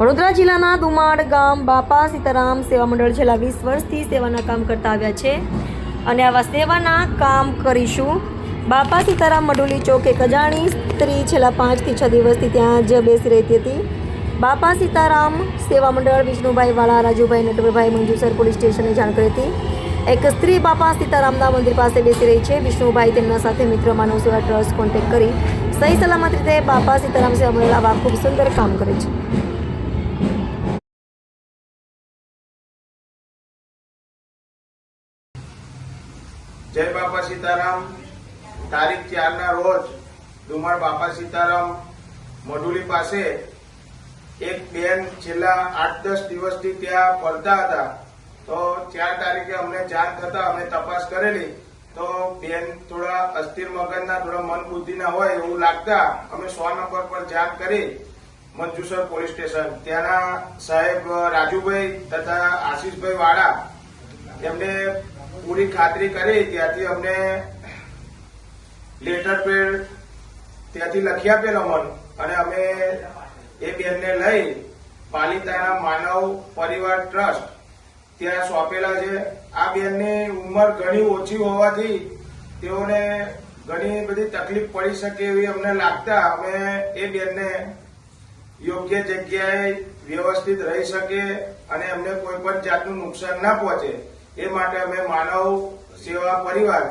વડોદરા જિલ્લાના દુમાડ ગામ બાપા સીતારામ સેવા મંડળ છેલ્લા વીસ વર્ષથી સેવાના કામ કરતા આવ્યા છે અને આવા સેવાના કામ કરીશું. બાપા સીતારામ મડુલી ચોક એક અજાણી સ્ત્રી છેલ્લા પાંચથી છ દિવસથી ત્યાં જ બેસી રહેતી હતી. બાપા સીતારામ સેવા મંડળ વિષ્ણુભાઈ વાળા, રાજુભાઈ નટવરભાઈ મંજુસર પોલીસ સ્ટેશને જાણ કરી હતી. એક સ્ત્રી બાપા સીતારામના મંદિર પાસે બેસી રહી છે. વિષ્ણુભાઈ તેમના સાથે મિત્ર માનવ સેવા ટ્રસ્ટ કોન્ટેક કરી સહી સલામત રીતે બાપા સીતારામ સેવા મંડળ આવા ખૂબ સુંદર કામ કરે છે. જય બાપા સીતારામ. તારીખ ચારના રોજ ડુમર બાપા સીતારામ મઢુલી પાસે એક બેન છેલ્લા આઠ દસ દિવસથી ત્યાં ફરતા હતા. તો ચાર તારીખે અમને જાણ થતા અમે તપાસ કરેલી. તો બેન થોડા અસ્થિર મગજના, થોડા મન બુદ્ધિના હોય એવું લાગતા અમે સો નંબર પર જાણ કરી મંજુસર પોલીસ સ્ટેશન. ત્યાંના સાહેબ રાજુભાઈ તથા આશીષભાઈ વાળા એમને પૂરી ખાતરી કરી. ત્યાંથી અમને લેટર પેડ ત્યાંથી લખી આપેલો મન અને અમે એ બેનને લઈ પાલિતાના માનવ પરિવાર ટ્રસ્ટ ત્યાં સોંપેલા છે. આ બેનની ઉંમર ઘણી ઓછી હોવાથી તેઓને ઘણી બધી તકલીફ પડી શકે એવી અમને લાગતા અમે એ બેનને યોગ્ય જગ્યાએ વ્યવસ્થિત રહી શકે અને એમને કોઈ પણ જાતનું નુકસાન ના પહોંચે. એ માટે અમે માનવ સેવા પરિવાર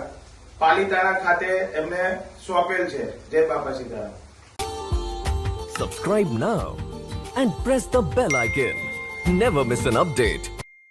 પાલિતાણા ખાતે એમને સોંપેલ છે. જય Bapa Sitaram. Subscribe now and press the bell icon never miss an update.